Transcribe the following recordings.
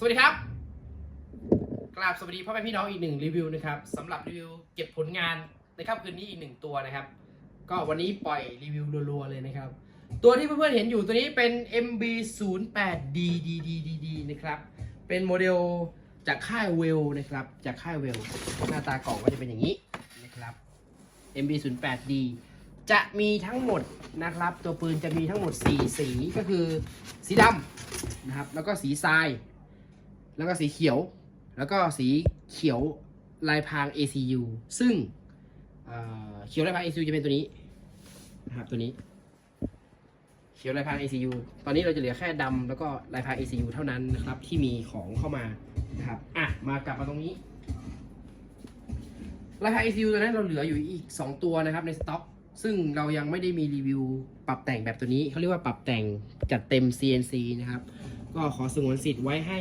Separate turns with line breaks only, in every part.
สวัสดีครับ กราบสวัสดีพ่อแม่พี่น้องอีกหนึ่งรีวิวนะครับสำหรับรีวิวเก็บผลงานในค่ำคืนนี้อีกหนึ่งตัวนะครับ ก็วันนี้ปล่อยรีวิวรัวๆเลยนะครับ ตัวที่เพื่อนๆเห็นอยู่ตัวนี้เป็น MB 0 8 D D D D D นะครับ เป็นโมเดลจากค่ายเวลนะครับ จากค่ายเวลหน้าตากล่องก็จะเป็นอย่างนี้นะครับ MB 0 8 D จะมีทั้งหมดนะครับ ตัวปืนจะมีทั้งหมด 4 สีก็คือสีดำนะครับ แล้วก็สีทราย แล้วก็สีเขียว แล้วก็สีเขียวลายพราง ACU ซึ่งเเขียวลายพราง ACU จะเป็นตัวนี้นะครับตัวนี้ เขียวลายพราง ACU ตอนนี้เราจะเหลือแค่ดำแล้วก็ลายพราง ACU เท่านั้นนะครับ ที่มีของเข้ามานะครับอะมากลับมาตรงนี้ลายพราง ACU ตัวนั้นเราเหลืออยู่อีก 2 ตัวนะครับในสต็อก ซึ่งเรายังไม่ได้มีรีวิวปรับแต่งแบบตัวนี้เขาเรียกว่าปรับแต่งจัดเต็ม CNC นะครับ ก็ขอสงวนสิทธิ์ไว้ให้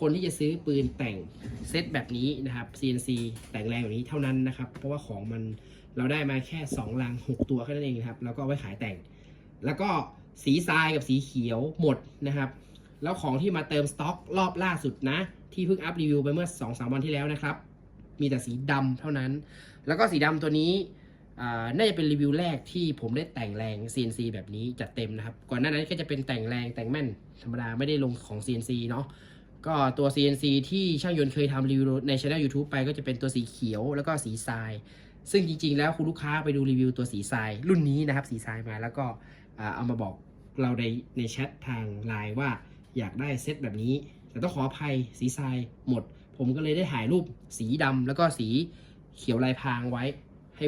คนที่จะซื้อปืนแต่งเซตแบบนี้นะครับ CNC แต่งแรงแบบนี้เท่านั้นนะครับ เพราะว่าของมันเราได้มาแค่ 2 ลัง 6 ตัวแค่นั้นเองนะครับ แล้วก็เอาไว้ขายแต่ง แล้วก็สีทรายกับสีเขียวหมดนะครับ แล้วของที่มาเติมสต็อกรอบล่าสุดนะ ที่เพิ่งอัพรีวิวไปเมื่อ 2-3 วันที่แล้วนะครับ มีแต่สีดำเท่านั้น แล้วก็สีดำตัวนี้น่าจะเป็นรีวิวแรกที่ผมได้แต่งแรง CNC แบบนี้จัดเต็มนะครับ ก่อนหน้านั้นก็จะเป็นแต่งแรงแต่งแม่นธรรมดาไม่ได้ลงของ CNC เนาะ ก็ตัว CNC ที่ช่างยนต์เคยทำรีวิวในช่อง YouTube ไปก็จะเป็นตัวสีเขียวแล้วก็สีทราย ซึ่งจริงๆ แล้วคุณลูกค้าไปดูรีวิวตัวสีทรายรุ่นนี้นะครับ สีทรายมาแล้วก็เอามาบอกเราในในแชททางไลน์ว่าอยากได้เซตแบบนี้ แต่ต้องขออภัยสีทรายหมด ผมก็เลยได้ถ่ายรูปสีดำแล้วก็สีเขียวลายพรางไว้ ให้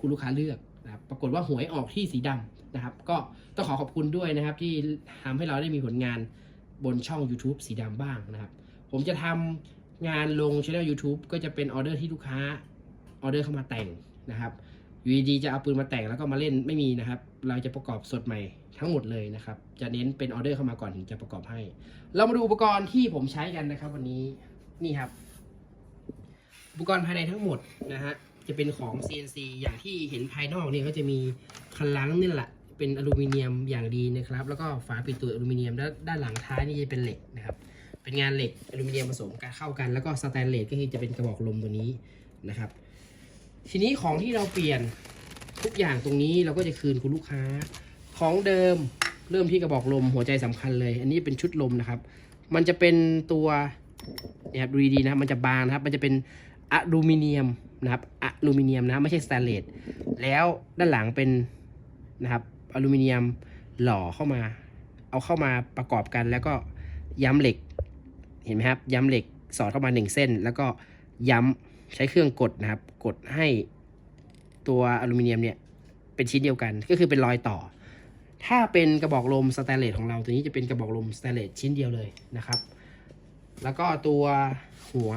คุณลูกค้าเลือกนะครับปรากฏว่าหวยออกที่สีดำนะครับ ก็ต้องขอขอบคุณด้วยนะครับที่ทำให้เราได้มีผลงาน บนช่อง YouTube สีดำบ้างนะครับ ผมจะทำงานลงช่อง YouTube ก็จะเป็นออเดอร์ที่ลูกค้าออเดอร์เข้ามาแต่งนะครับอยู่ดีจะเอาปืนมาแต่งแล้วก็มาเล่นไม่มีนะครับ เราจะประกอบสดใหม่ทั้งหมดเลยนะครับ จะเน้นเป็นออเดอร์เข้ามาก่อนถึงจะประกอบให้ เรามาดูอุปกรณ์ที่ผมใช้กันนะครับวันนี้นี่ครับ อุปกรณ์ภายในทั้งหมดนะฮะจะเป็นของ CNC อย่างที่เห็นภายนอกเนี่ยก็จะมีคันลังนี่แหละ เป็นอลูมิเนียมอย่างดีนะครับ แล้วก็ฝาปิดตัวอลูมิเนียมด้านด้านหลังท้ายนี่จะเป็นเหล็กนะครับ เป็นงานเหล็กอลูมิเนียมผสมกันเข้ากัน แล้วก็สแตนเลสก็คือจะเป็นกระบอกลมตัวนี้นะครับ ทีนี้ของที่เราเปลี่ยนทุกอย่างตรงนี้เราก็จะคืนคุณลูกค้า ของเดิมเริ่มที่กระบอกลมหัวใจสำคัญเลย อันนี้เป็นชุดลมนะครับ มันจะเป็นตัวเนี่ยครับดูดีๆนะมันจะบางนะครับ มันจะเป็นอลูมิเนียมนะครับอลูมิเนียมนะไม่ใช่สแตนเลสแล้วด้านหลังเป็นนะครับ อลูมิเนียมหล่อเข้ามา เอาเข้ามาประกอบกัน แล้วก็ย้ำเหล็ก เห็นไหมครับ ย้ำเหล็กสอดเข้ามาหนึ่งเส้น แล้วก็ย้ำใช้เครื่องกดนะครับ กดให้ตัวอลูมิเนียมเนี่ยเป็นชิ้นเดียวกัน ก็คือเป็นรอยต่อ ถ้าเป็นกระบอกลมสแตนเลสของเราตัวนี้จะเป็นกระบอกลมสแตนเลสชิ้นเดียวเลยนะครับ แล้วก็ตัวหัว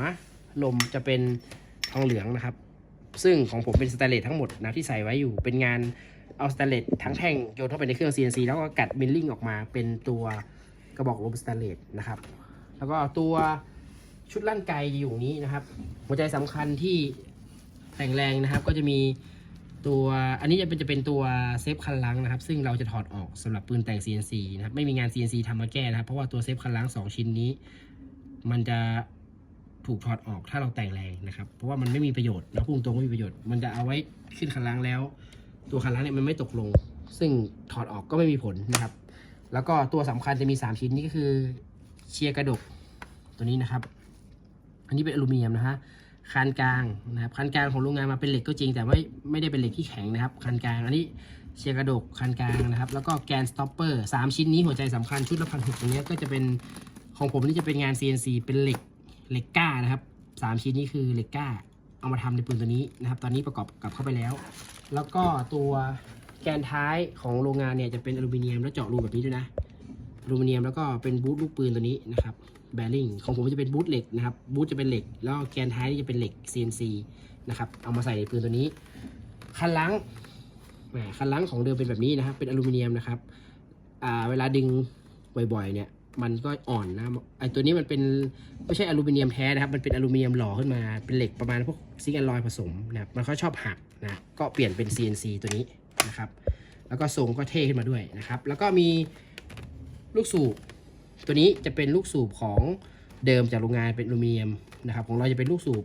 ลมจะเป็นทองเหลืองนะครับ ซึ่งของผมเป็นสแตนเลสทั้งหมดนะที่ใส่ไว้อยู่เป็นงาน เอาสแตนเลสทั้งแท่งโยนเข้าไปในเครื่อง CNC แล้วก็กัดมิลลิ่งออกมาเป็นตัวกระบอกลมสแตนเลสนะครับ แล้วก็ตัวชุดลั่นไกอยู่นี้นะครับ หัวใจสำคัญที่แต่งแรงนะครับ ก็จะมีตัวอันนี้จะเป็นจะเป็นตัวเซฟคันลังนะครับ ซึ่งเราจะถอดออกสำหรับปืนแต่ง CNC นะครับไม่มีงาน CNC ทำมาแก้นะครับ เพราะว่าตัวเซฟคันลังสองชิ้นนี้ มันจะถูกถอดออกถ้าเราแต่งแรงนะครับ เพราะว่ามันไม่มีประโยชน์นะพูดตรงไม่มีประโยชน์ มันจะเอาไว้ขึ้นคันลังแล้ว ตัวคันลังเนี่ยมันไม่ตกลง ซึ่งถอดออกก็ไม่มีผลนะครับ แล้วก็ตัวสำคัญจะมี 3 ชิ้นนี้ก็คือเชียร์กระดกตัวนี้นะครับ อันนี้เป็นอลูมิเนียมนะฮะคานกลางนะครับคานกลางของโรงงานมาเป็นเหล็กก็จริง แต่ไม่ไม่ได้เป็นเหล็กที่แข็งนะครับคานกลางอันนี้เชียร์กระดกคานกลางนะครับ แล้วก็แกนสต็อปเปอร์สามชิ้นนี้หัวใจสำคัญชุดละพันหกตรงนี้ก็จะเป็นของผมนี่จะเป็นงาน CNC เป็นเหล็กเหล็กก้านะครับสามชิ้นนี้คือเหล็กก้า เอามาทำในปืนตัวนี้นะครับ ตอนนี้ประกอบกลับเข้าไปแล้ว แล้วก็ตัวแกนท้ายของโรงงานเนี่ยจะเป็นอลูมิเนียมแล้วเจาะรูแบบนี้ด้วยนะอลูมิเนียมแล้วก็เป็นบูทลูกปืนตัวนี้นะครับแบริ่งของผมจะเป็นบูทเหล็กนะครับบูทจะเป็นเหล็ก แล้วแกนท้ายนี่จะเป็นเหล็ก CNC นะครับเอามาใส่ในปืนตัวนี้ คันลังแหมคันลังของเดิมเป็นแบบนี้นะครับ เป็นอลูมิเนียมนะครับอ่าเวลาดึงบ่อยๆเนี่ย มันก็อ่อนนะไอตัวนี้มันเป็นไม่ใช่อลูมิเนียมแท้นะครับ มันเป็นอลูมิเนียมหล่อขึ้นมาเป็นเหล็กประมาณพวกซิงค์แอนลอยผสมนะครับมันก็ชอบหักนะก็เปลี่ยนเป็น CNC ตัวนี้นะครับ แล้วก็ทรงก็เท่ขึ้นมาด้วยนะครับ แล้วก็มีลูกสูบตัวนี้จะเป็นลูกสูบของเดิมจากโรงงานเป็นอลูมิเนียมนะครับ ของเราจะเป็นลูกสูบ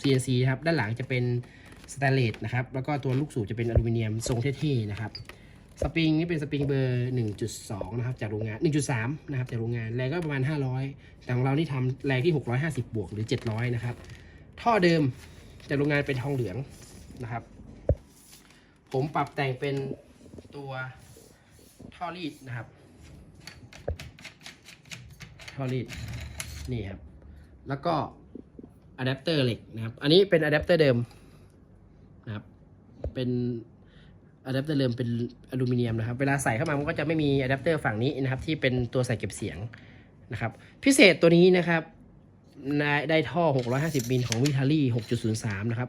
CNC นะครับด้านหลังจะเป็นสแตนเลสนะครับแล้วก็ตัวลูกสูบจะเป็นอลูมิเนียมทรงเท่ๆนะครับ สปริงนี่เป็นสปริงเบอร์ 1.2 นะครับ จากโรงงาน 1.3 นะครับ จากโรงงาน แรงก็ประมาณ 500 แต่ของเรานี่ทำแรงที่ 650 บวกหรือ 700 นะครับ ท่อเดิมจากโรงงานเป็นทองเหลืองนะครับ ผมปรับแต่งเป็นตัวท่อรีดนะครับ ท่อรีด นี่ครับ แล้วก็อะแดปเตอร์เหล็กนะครับ อันนี้เป็นอะแดปเตอร์เดิมนะครับ เป็น อะแดปเตอร์เดิมเป็นอลูมิเนียมนะครับ เวลาใส่เข้ามามันก็จะไม่มีอะแดปเตอร์ฝั่งนี้นะครับ ที่เป็นตัวใส่เก็บเสียงนะครับ พิเศษตัวนี้นะครับได้ท่อ 650มิลของวิทารี่6.03 นะครับ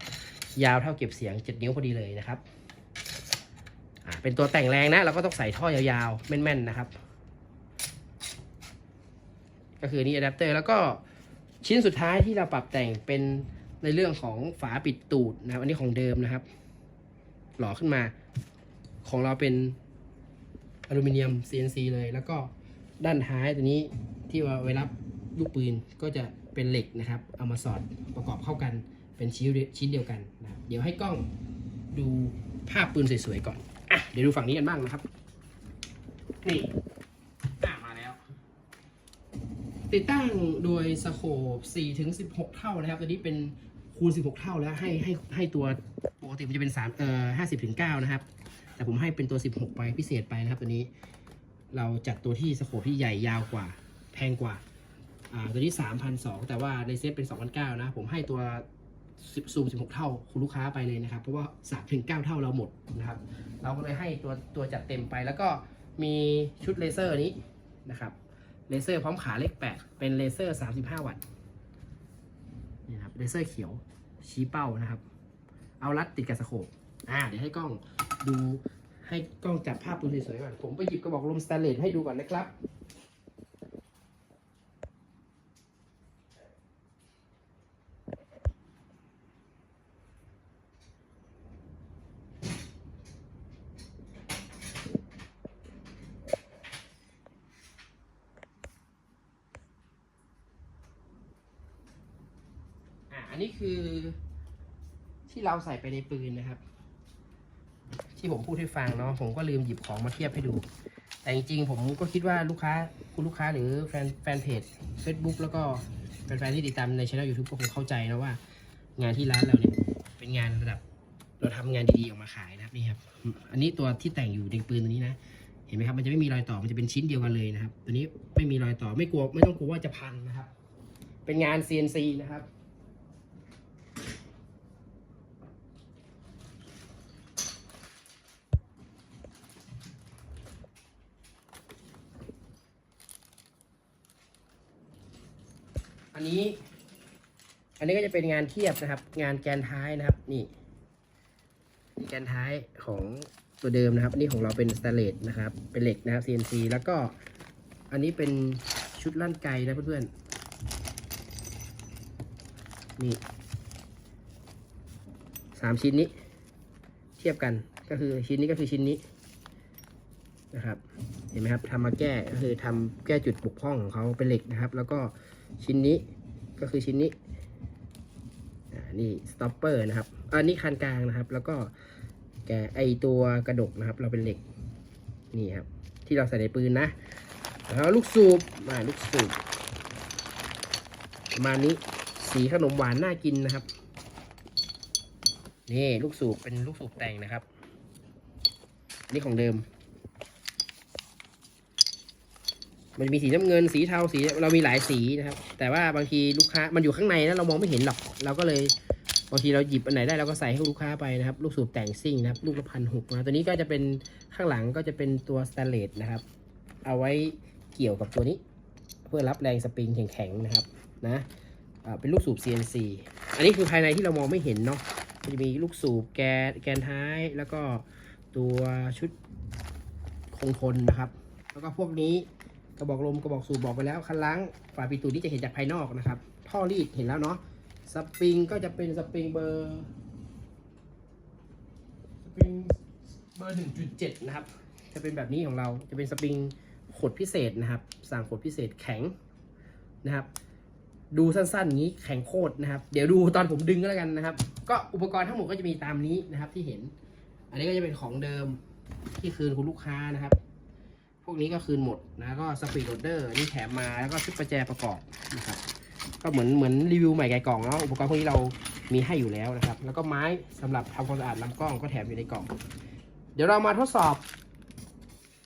ยาวเท่าเก็บเสียง 7 นิ้วพอดีเลยนะครับ เป็นตัวแต่งแรงนะ เราก็ต้องใส่ท่อยาวๆ แม่นๆ นะครับ ก็คือนี่อะแดปเตอร์แล้วก็ชิ้นสุดท้ายที่เราปรับแต่งเป็นในเรื่องของฝาปิดตูดนะครับ อันนี้ของเดิมนะครับ หล่อขึ้นมา ของเราเป็นอลูมิเนียม CNC เลย แล้วก็ด้านท้ายตัวนี้ที่ว่าไว้รับลูกปืนก็จะเป็นเหล็กนะครับ เอามาสอดประกอบเข้ากันเป็นชิ้นชิ้นเดียวกันนะครับเดี๋ยวให้กล้องดูภาพปืนสวยๆก่อนอะเดี๋ยวดูฝั่งนี้กันบ้างนะครับ นี่อะมาแล้ว ติดตั้งโดยสโคป4ถึง16 เท่านะครับ ตัวนี้เป็น คูณ 16 เท่าแล้วให้ให้ให้ตัวปกติมันจะเป็น3เอ่อ50ถึง9นะครับ แต่ผมให้เป็นตัว 16 ไปพิเศษไปนะครับตัวนี้ เราจัดตัวที่สโคปที่ใหญ่ยาวกว่า แพงกว่าอ่าตัวนี้ 3,200 แต่ว่าในเซตเป็น 2,900 นะ ผมให้ตัว10ซูม 16 เท่าคุณลูกค้าไปเลยนะครับ เพราะว่า3ถึง9เท่าเราหมดนะครับ เราก็เลยให้ตัวตัวจัดเต็มไปแล้วก็มีชุดเลเซอร์นี้นะครับเลเซอร์พร้อมขาเลข 8 เป็นเลเซอร์ 35 วัตต์ นี่นะครับเลเซอร์เขียวชี้เป้านะครับ เอารัดติดกับสโคปอ่าเดี๋ยวให้กล้องดูให้กล้องจับภาพปืนสวยๆก่อน ผมไปหยิบกระบอกลมสแตนเลสให้ดูก่อนนะครับ อ่า อันนี้คือ ที่เราใส่ไปในปืนนะครับ ที่ผมพูดให้ฟังเนาะผมก็ลืมหยิบของมาเทียบให้ดู แต่จริงๆผมก็คิดว่าลูกค้าคุณลูกค้าหรือแฟนแฟนเพจ Facebook แล้วก็แฟนๆที่ติดตามในช่อง YouTube ก็คงเข้าใจนะว่า งานที่ร้านเราเนี่ยเป็นงานระดับเราทำงานดีๆออกมาขายนะครับนี่ครับ อันนี้ตัวที่แต่งอยู่ในปืนตัวนี้นะเห็นไหมครับมันจะไม่มีรอยต่อมันจะเป็นชิ้นเดียวกันเลยนะครับ ตัวนี้ไม่มีรอยต่อไม่กลัวไม่ต้องกลัวว่าจะพังนะครับ เป็นงาน CNC นะครับ อันนี้ อันนี้ก็จะเป็นงานเทียบนะครับ งานแกนท้ายนะครับ นี่แกนท้ายของตัวเดิมนะครับนี่ของเราเป็นสแตเลสนะครับ เป็นเหล็กนะครับ CNC แล้วก็อันนี้เป็นชุดลั่นไกนะเพื่อนๆ นี่สามชิ้นนี้ เทียบกันก็คือชิ้นนี้ก็คือชิ้นนี้นะครับ เห็นไหมครับทำมาแก้ก็คือทำแก้จุดบกพร่องของเขาเป็นเหล็กนะครับ แล้วก็ ชิ้นนี้ก็คือชิ้นนี้อ่านี่สต็อปเปอร์นะครับอันนี้คันกลางนะครับ แล้วก็แกไอตัวกระดกนะครับ เราเป็นเหล็กนี่ครับ ที่เราใส่ในปืนนะ แล้วลูกสูบมาลูกสูบประมาณนี้สีขนมหวานน่ากินนะครับ นี่ลูกสูบเป็นลูกสูบแต่งนะครับ นี่ของเดิม มันมีสีน้ำเงินสีเทาสีเรามีหลายสีนะครับ แต่ว่าบางทีลูกค้ามันอยู่ข้างในนะเรามองไม่เห็นหรอก เราก็เลยบางทีเราหยิบอันไหนได้เราก็ใส่ให้ลูกค้าไปนะครับ ลูกสูบแต่งซิ่งนะครับ ลูกละพันหกนะตัวนี้ก็จะเป็นข้างหลังก็จะเป็นตัวสแตนเลสนะครับ เอาไว้เกี่ยวกับตัวนี้ เพื่อรับแรงสปริงแข็งๆนะครับนะเป็นลูกสูบ CNC อันนี้คือภายในที่เรามองไม่เห็นเนาะจะมีลูกสูบแกนแกนท้ายแล้วก็ตัวชุดคงทนนะครับ แล้วก็พวกนี้ กระบอกลมกระบอกสูบบอกไปแล้วคันล้างฝาปิดตูดนี่จะเห็นจากภายนอกนะครับ ท่อรีดเห็นแล้วเนาะสปริงก็จะเป็นสปริงเบอร์สปริงเบอร์หนึ่งจุดเจ็ดนะครับ จะเป็นแบบนี้ของเราจะเป็นสปริงขดพิเศษนะครับ สั่งขดพิเศษแข็งนะครับ ดูสั้นๆอย่างนี้แข็งโคตรนะครับ เดี๋ยวดูตอนผมดึงก็แล้วกันนะครับ ก็อุปกรณ์ทั้งหมดก็จะมีตามนี้นะครับที่เห็น อันนี้ก็จะเป็นของเดิมที่คืนคุณลูกค้านะครับ วกนี้ก็คืนหมดนะก็สปีดโรเดอร์นี่แถมมาแล้วก็ชุดประแจประกอบนะครับก็เหมือนเหมือนรีวิวใหม่ไก่กล่องเนาะอุปกรณ์พวกนี้เรามีให้อยู่แล้วนะครับ แล้วก็ไม้สำหรับทำความสะอาดลำกล้องก็แถมอยู่ในกล่อง เดี๋ยวเรามาทดสอบ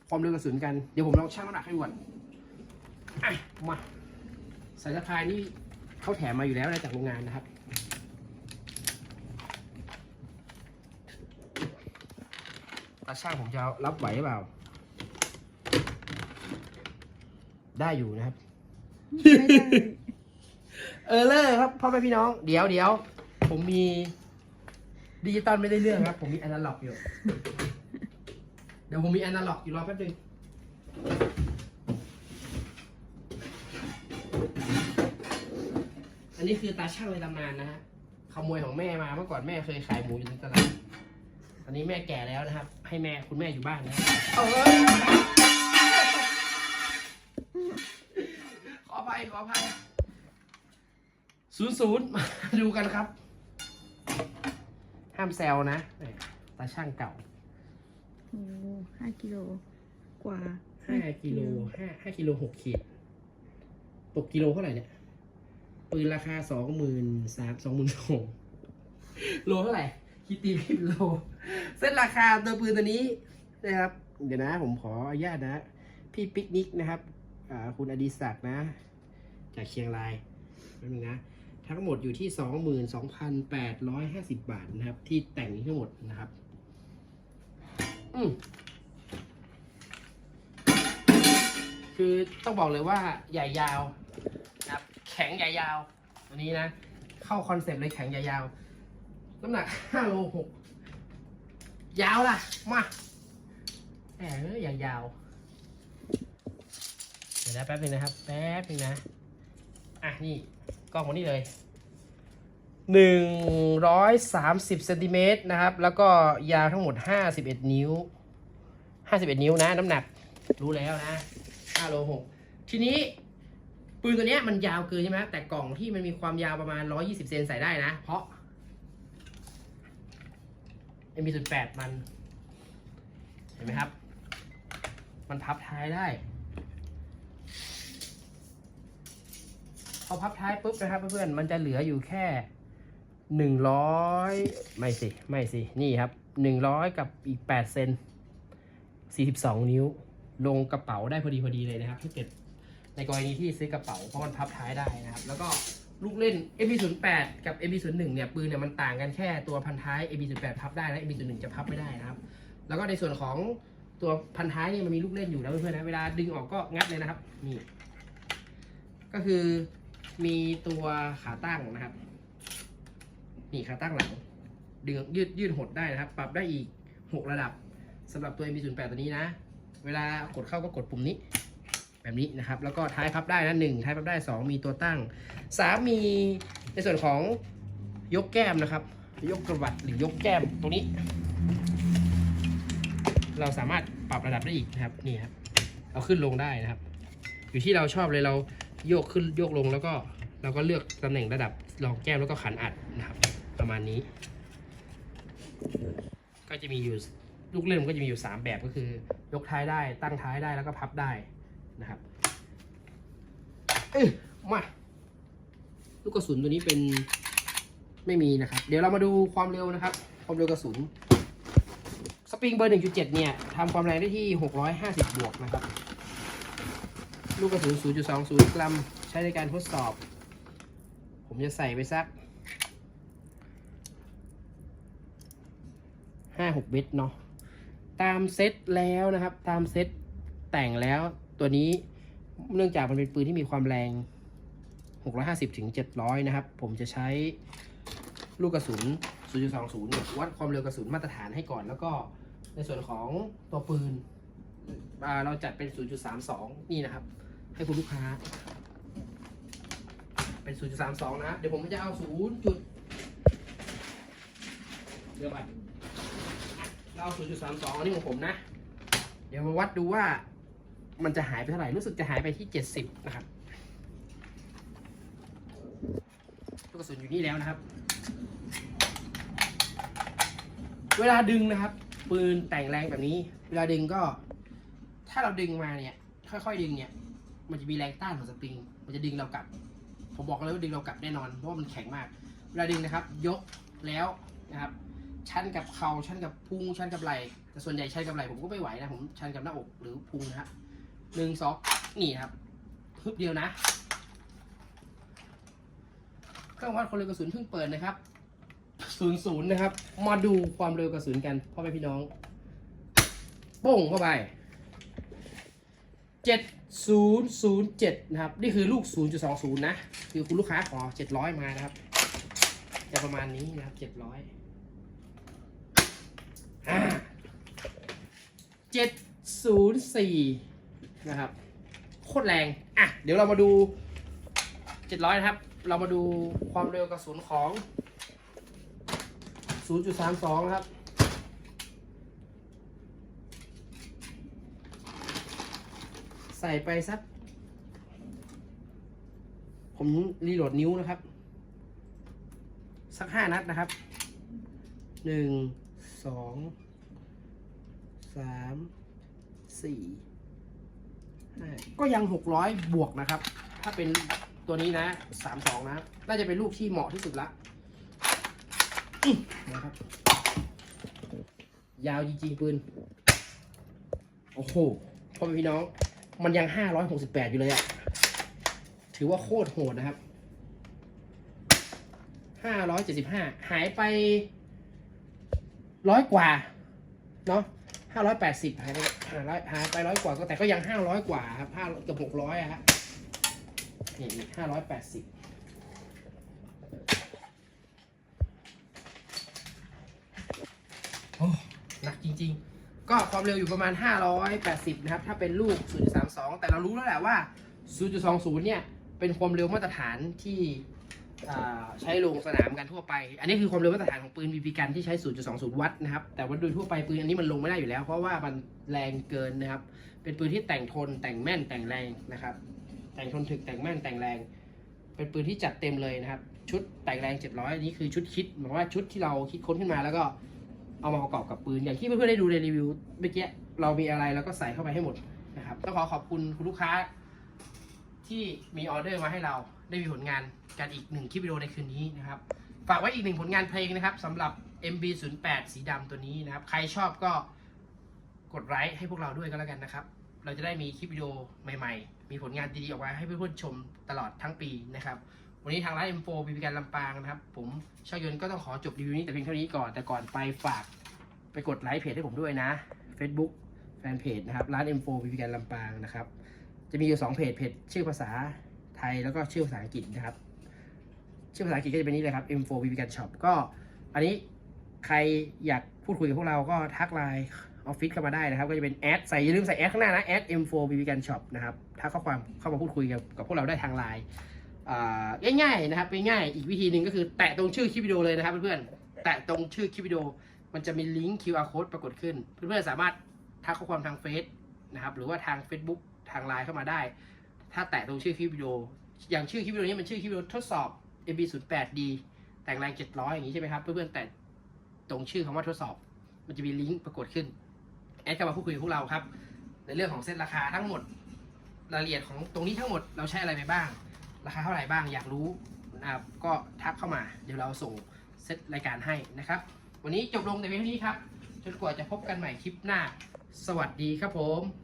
ความเร็วกระสุนกันเดี๋ยวผมลองชั่งน้ำหนักให้ดูก่อนมาสายสะพายนี่เขาแถมมาอยู่แล้วนะจากโรงงานนะครับตาช่างผมจะรับไหวหรือเปล่า ได้อยู่นะครับ
ไม่ได้
เออเลอร์ครับพ่อแม่พี่น้อง เดี๋ยวเดี๋ยวผมมีดิจิตอลไม่ได้เรื่องครับ ผมมีอนาล็อกอยู่ เดี๋ยวผมมีอนาล็อกอยู่รอแป๊บนึงอันนี้คือตาช่างในตำนานนะฮะขโมยของแม่มาเมื่อก่อนแม่เคยขายหมูอยู่ในตลาดตอนนี้แม่แก่แล้วนะครับ ให้แม่คุณแม่อยู่บ้านนะ ขออภัยขออภัยศูนย์ศูนย์มาดูกันครับ ห้ามแซวนะแหมตาช่างเก่า
โอ้ห้ากิโลกว่า
ห้ากิโลห้าห้ากิโลหกขีดตกกิโลเท่าไหร่เนี่ย ปืนราคาสองหมื่นสามสองหมื่นสองโลเท่าไหร่คิดตีพิมพ์โล เส้นราคาตัวปืนตัวนี้นะครับ เดี๋ยวนะผมขออนุญาตนะ พี่ปิกนิกนะครับอ่าคุณอดิศักดิ์นะ จากเชียงรายนั่นนึงนะทั้งหมดอยู่ที่สองหมื่นสองพันแปดร้อยห้าสิบบาทนะครับ ที่แต่งนี้ทั้งหมดนะครับอืคือต้องบอกเลยว่าใหญ่ยาวนะครับ แข็งใหญ่ยาวตัวนี้นะ เข้าคอนเซ็ปต์เลยแข็งใหญ่ยาวน้ำหนักห้าโลหกยาวล่ะ มาแหมอย่างยาว เดี๋ยวนะแป๊บนึงนะครับ แป๊บนึงนะ อะนี่กล้องวันนี้เลยหนึ่งร้อยสามสิบเซนติเมตรนะครับ แล้วก็ยาวทั้งหมดห้าสิบเอ็ดนิ้วห้าสิบเอ็ดนิ้วนะ น้ำหนักรู้แล้วนะห้าโลหกทีนี้ปืนตัวนี้มันยาวเกินใช่ไหมแต่กล่องที่มันมีความยาวประมาณร้อยี่สิบเซนใส่ได้นะ เพราะ m อ็แปดมัน เห็นไหมครับ มันพับท้ายได้ พอพับท้ายปุ๊บนะครับเพื่อนๆมันจะเหลืออยู่แค่หนึ่งร้อยไม่สิ ไม่สิ นี่ครับหนึ่งร้อยกับอีกแปดเซนสี่สิบสองนิ้ว ลงกระเป๋าได้พอดีพอดีเลยนะครับถ้าเกิดในกรณีที่ซื้อกระเป๋าเพราะมันพับท้ายได้นะครับ แล้วก็ลูกเล่น MP08 กับ MP01 เนี่ยปืนเนี่ยมันต่างกันแค่ตัวพันท้าย MP08 พับได้นะ MP01 จะพับไม่ได้นะครับ แล้วก็ในส่วนของตัวพันท้ายเนี่ยมันมีลูกเล่นอยู่แล้วเพื่อนๆนะเวลาดึงออกก็งัดเลยนะครับนี่ก็คือ มีตัวขาตั้งนะครับ นี่ขาตั้งหลังดึงยืดยืดหดได้นะครับ ปรับได้อีก 6 ระดับสำหรับตัว MP08 ตัวนี้นะ เวลากดเข้าก็กดปุ่มนี้ แบบนี้นะครับ แล้วก็ท้ายพับได้นะหนึ่งท้ายพับได้สองมีตัวตั้งสามมีในส่วนของยกแก้มนะครับ ยกกระบัดหรือยกแก้มตรงนี้ เราสามารถปรับระดับได้อีกนะครับนี่ครับเอาขึ้นลงได้นะครับ อยู่ที่เราชอบเลยเรา โยกขึ้นโยกลงแล้วก็เราก็เลือกตำแหน่งระดับรองแก้มแล้วก็ขันอัดนะครับ ประมาณนี้ ก็จะมีอยู่ลูกเล่นมันก็จะมีอยู่ 3 แบบก็คือ ยกท้ายได้ตั้งท้ายได้แล้วก็พับได้นะครับเอ้ยมาลูกกระสุนตัวนี้เป็นไม่มีนะครับ เดี๋ยวเรามาดูความเร็วนะครับ ความเร็วกระสุน สปริงเบอร์ 1.7 เนี่ยทำความแรงได้ที่ 650 บวกนะครับ ลูกกระสุน 0.20 กรัม ใช้ในการทดสอบ ผมจะใส่ไปสัก 5-6 เม็ดเนาะ ตามเซตแล้วนะครับ ตามเซตแต่งแล้วตัวนี้เนื่องจากมันเป็นปืนที่มีความแรง 650 ถึง 700 นะครับ ผมจะใช้ลูกกระสุน 0.20เนี่ยวัดความเร็วกระสุนมาตรฐานให้ก่อน แล้วก็ในส่วนของตัวปืนเราจัดเป็น 0.32 นี่นะครับ ให้คุณลูกค้า เป็น 0.32 นะ เดี๋ยวผมจะเอา 0. จุดเดี๋ยวไปเรา0.32อันนี้ของผมนะ เดี๋ยวมาวัดดูว่า มันจะหายไปเท่าไหร่ รู้สึกจะหายไปที่เจ็ดสิบนะครับลูกกระสุนอยู่นี่แล้วนะครับ เวลาดึงนะครับ ปืนแต่งแรงแบบนี้ เวลาดึงก็ ถ้าเราดึงมาเนี่ย ค่อยๆดึงเนี่ย มันจะมีแรงต้านของสปริง มันจะดึงเรากลับ ผมบอกเลยว่าดึงเรากลับแน่นอน เพราะว่ามันแข็งมาก เวลาดึงนะครับ ยกแล้วนะครับ ชันกับเข่าชันกับพุง ชันกับไหล่ แต่ส่วนใหญ่ชันกับไหล่ผมก็ไม่ไหวนะ ผมชันกับหน้าอกหรือพุงนะฮะหนึ่งสองนี่ครับพึบเดียวนะ เครื่องวัดความเร็วกระสุนเพิ่งเปิดนะครับศูนย์ศูนย์นะครับ มาดูความเร็วกระสุนกันพ่อแม่พี่น้อง โป้งเข้าไป เจ็ดศูนย์ศูนย์เจ็ดนะครับ นี่คือลูกศูนย์จุดสองศูนย์นะ คือคุณลูกค้าขอเจ็ดร้อยมานะครับ จะประมาณนี้นะครับเจ็ดร้อยเจ็ดศูนย์สี่นะครับ โคตรแรง อะ เดี๋ยวเรามาดูเจ็ดร้อยนะครับ เรามาดูความเร็วกระสุนของศูนย์จุดสามสองครับ ใส่ไปสัก ผมรีโหลดนิ้วนะครับ สักห้านัดนะครับหนึ่งสองสามสี่ก็ยังหกร้อยบวกนะครับ ถ้าเป็นตัวนี้นะสามสองนะน่าจะเป็นลูกที่เหมาะที่สุดละนะครับ ยาวจริงๆปืน โอ้โหพ่อพี่น้อง มันยังห้าร้อยหกสิบแปดอยู่เลยอะถือว่าโคตรโหดนะครับห้าร้อยเจ็ดสิบห้าหายไปร้อยกว่า เนาะห้าร้อยแปดสิบหายไปหายร้อยหายไปร้อยกว่าก็แต่ก็ยังห้าร้อยกว่าครับห้าเกือบหกร้อยอะฮะนี่ห้าร้อยแปดสิบโอ้หนักจริง ๆ ก็ความเร็วอยู่ประมาณ 580 นะครับ ถ้าเป็นลูก 0.32 แต่เรารู้แล้วแหละว่า 0.20 เนี่ย เป็นความเร็วมาตรฐานที่ใช้ลงสนามกันทั่วไป อันนี้คือความเร็วมาตรฐานของปืนบีบีกันที่ใช้ 0.20 วัตต์นะครับ แต่ว่าโดยทั่วไปปืนอันนี้มันลงไม่ได้อยู่แล้ว เพราะว่ามันแรงเกินนะครับ เป็นปืนที่แต่งทนแต่งแม่นแต่งแรงนะครับ แต่งทนถึกแต่งแม่นแต่งแรง เป็นปืนที่จัดเต็มเลยนะครับ ชุดแต่งแรง 700อันนี้คือชุดคิดหมายความว่าชุดที่เราคิดค้นขึ้นมาแล้วก็ เอามาประกอบกับปืน อย่างที่เพื่อนๆได้ดูในรีวิวเมื่อกี้เรามีอะไรเราก็ใส่เข้าไปให้หมดนะครับต้องขอขอบคุณคุณลูกค้า ที่มีออเดอร์มาให้เราได้มีผลงานกันอีกหนึ่งคลิปวิดีโอในคืนนี้นะครับ ฝากไว้อีกหนึ่งผลงานเพลงนะครับสำหรับ MB08 สีดำตัวนี้นะครับ ใครชอบก็กดไลค์ให้พวกเราด้วยก็แล้วกันนะครับ เราจะได้มีคลิปวิดีโอใหม่ ๆ มีผลงานดีๆออกมาให้เพื่อนๆชมตลอดทั้งปีนะครับ วันนี้ทางร้าน M4 บีบีการลำปางนะครับ ผมช่าวยนต์ก็ต้องขอจบรีวิวนี้แต่เพียงเท่านี้ก่อน แต่ก่อนไปฝากไปกดไลค์เพจให้ผมด้วยนะ Facebook แฟนเพจนะครับ ร้าน M4 บีบีการลำปางนะครับ จะมีอยู่สองเพจเพจชื่อภาษาไทยแล้วก็ชื่อภาษาอังกฤษนะครับ ชื่อภาษาอังกฤษก็จะเป็นนี้เลยครับ M4 BB Gun Shop ก็ อันนี้ใครอยากพูดคุยกับพวกเราก็ทักไลน์ออฟฟิศเข้ามาได้นะครับ ก็จะเป็นแอดใส่อย่าลืมใส่แอดข้างหน้านะแอด M4 BB Gun Shop นะครับถ้าข้อความเข้ามาพูดคุยกับกับพวกเราได้ทางไลน์ ง่ายๆนะครับง่ายๆอีกวิธีหนึ่งก็คือแตะตรงชื่อคลิปวิดีโอเลยนะครับเพื่อนๆแตะตรงชื่อคลิปวิดีโอ มันจะมีลิงก์ QR code ปรากฏขึ้น เพื่อนๆสามารถทักข้อความทางเฟซนะครับหรือว่าทาง Facebook ทางไลน์เข้ามาได้ ถ้าแตะตรงชื่อคลิปวิดีโอ อย่างชื่อคลิปวิดีโอนี้มันชื่อคลิปวิดีโอทดสอบ MB08D แต่งแรง 700 อย่างนี้ใช่ไหมครับเพื่อนๆแตะตรงชื่อคำว่าทดสอบ มันจะมีลิงก์ปรากฏขึ้นแอดเข้ามาพูดคุยกับพวกเราครับในเรื่องของเส้นราคาทั้งหมดรายละเอียดของตรงนี้ทั้งหมดเราใช้อะไรไปบ้าง ราคาเท่าไหร่บ้างอยากรู้นะครับก็ทักเข้ามาเดี๋ยวเราส่งเซตรายการให้นะครับ วันนี้จบลงแต่เพียงเท่านี้ครับจนกว่าจะพบกันใหม่คลิปหน้า สวัสดีครับผม